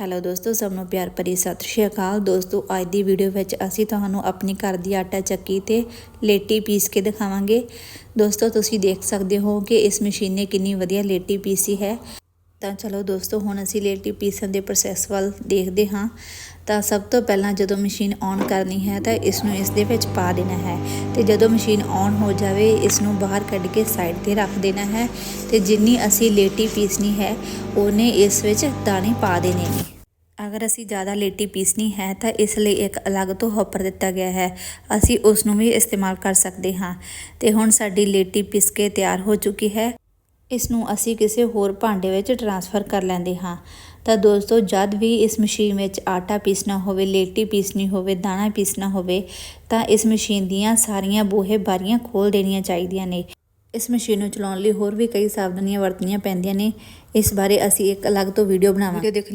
Hello ਦੋਸਤੋ, ਸਭ ਨੂੰ ਪਿਆਰ ਭਰੀ ਸਤਿ ਸ਼੍ਰੀ ਅਕਾਲ। ਦੋਸਤੋ, ਅੱਜ ਦੀ ਵੀਡੀਓ ਵਿੱਚ ਅਸੀਂ ਤੁਹਾਨੂੰ ਆਪਣੀ ਘਰ ਦੀ ਆਟਾ ਚੱਕੀ ਤੇ ਲੇਟੀ ਪੀਸ ਕੇ ਦਿਖਾਵਾਂਗੇ। ਦੋਸਤੋ, ਤੁਸੀਂ ਦੇਖ ਸਕਦੇ ਹੋ ਕਿ ਇਸ ਮਸ਼ੀਨ ਨੇ ਕਿੰਨੀ ਵਧੀਆ ਲੇਟੀ ਪੀਸੀ ਹੈ। ਤਾਂ ਚਲੋ ਦੋਸਤੋ, ਹੁਣ ਅਸੀਂ ਲੇਟੀ ਪੀਸਣ ਦੇ ਪ੍ਰੋਸੈਸ ਵੱਲ ਦੇਖਦੇ ਹਾਂ। ਤਾਂ ਸਭ ਤੋਂ ਪਹਿਲਾਂ ਜਦੋਂ ਮਸ਼ੀਨ ਔਨ ਕਰਨੀ ਹੈ ਤਾਂ ਇਸ ਨੂੰ ਇਸ ਦੇ ਵਿੱਚ ਪਾ ਦੇਣਾ ਹੈ ਤੇ ਜਦੋਂ ਮਸ਼ੀਨ ਔਨ ਹੋ ਜਾਵੇ ਇਸ ਨੂੰ ਬਾਹਰ ਕੱਢ ਕੇ ਸਾਈਡ ਤੇ ਰੱਖ ਦੇਣਾ ਹੈ ਤੇ ਜਿੰਨੀ ਅਸੀਂ ਲੇਟੀ ਪੀਸਣੀ ਹੈ, ਉਹਨੇ ਇਸ ਵਿੱਚ ਦਾਣੇ ਪਾ ਦੇਣੇ ਨੇ। ਅਗਰ ਅਸੀਂ ਜ਼ਿਆਦਾ ਲੇਟੀ ਪੀਸਣੀ ਹੈ ਤਾਂ ਇਸ ਲਈ ਇੱਕ ਅਲੱਗ ਤੋਂ ਹੋਪਰ ਦਿੱਤਾ ਗਿਆ ਹੈ। ਅਸੀਂ ਉਸ ਨੂੰ ਵੀ ਇਸਤੇਮਾਲ ਕਰ ਸਕਦੇ ਹਾਂ। ਤੇ ਹੁਣ ਸਾਡੀ ਲੇਟੀ ਪੀਸ ਕੇ ਤਿਆਰ ਹੋ ਚੁੱਕੀ ਹੈ। ਇਸ ਨੂੰ ਅਸੀਂ ਕਿਸੇ ਹੋਰ ਭਾਂਡੇ ਵਿੱਚ ਟਰਾਂਸਫਰ ਕਰ ਲੈਂਦੇ ਹਾਂ। ਤਾਂ ਦੋਸਤੋ, ਜਦ ਵੀ ਇਸ ਮਸ਼ੀਨ ਵਿੱਚ ਆਟਾ ਪੀਸਣਾ ਹੋਵੇ, ਲੇਟੀ ਪੀਸਣੀ ਹੋਵੇ, ਦਾਣਾ ਪੀਸਣਾ ਹੋਵੇ, ਤਾਂ ਇਸ ਮਸ਼ੀਨ ਦੀਆਂ ਸਾਰੀਆਂ ਬੂਹੇ ਬਾਰੀਆਂ ਖੋਲ ਦੇਣੀਆਂ ਚਾਹੀਦੀਆਂ ਨੇ। ਇਸ ਮਸ਼ੀਨ ਨੂੰ ਚਲਾਉਣ ਲਈ ਹੋਰ ਵੀ ਕਈ ਸਾਵਧਾਨੀਆਂ ਵਰਤਣੀਆਂ ਪੈਂਦੀਆਂ ਨੇ। ਇਸ ਬਾਰੇ ਅਸੀਂ ਇੱਕ ਅਲੱਗ ਤੋਂ ਵੀਡੀਓ ਬਣਾਵਾਂਗੇ। ਦੇਖਣ ਲਈ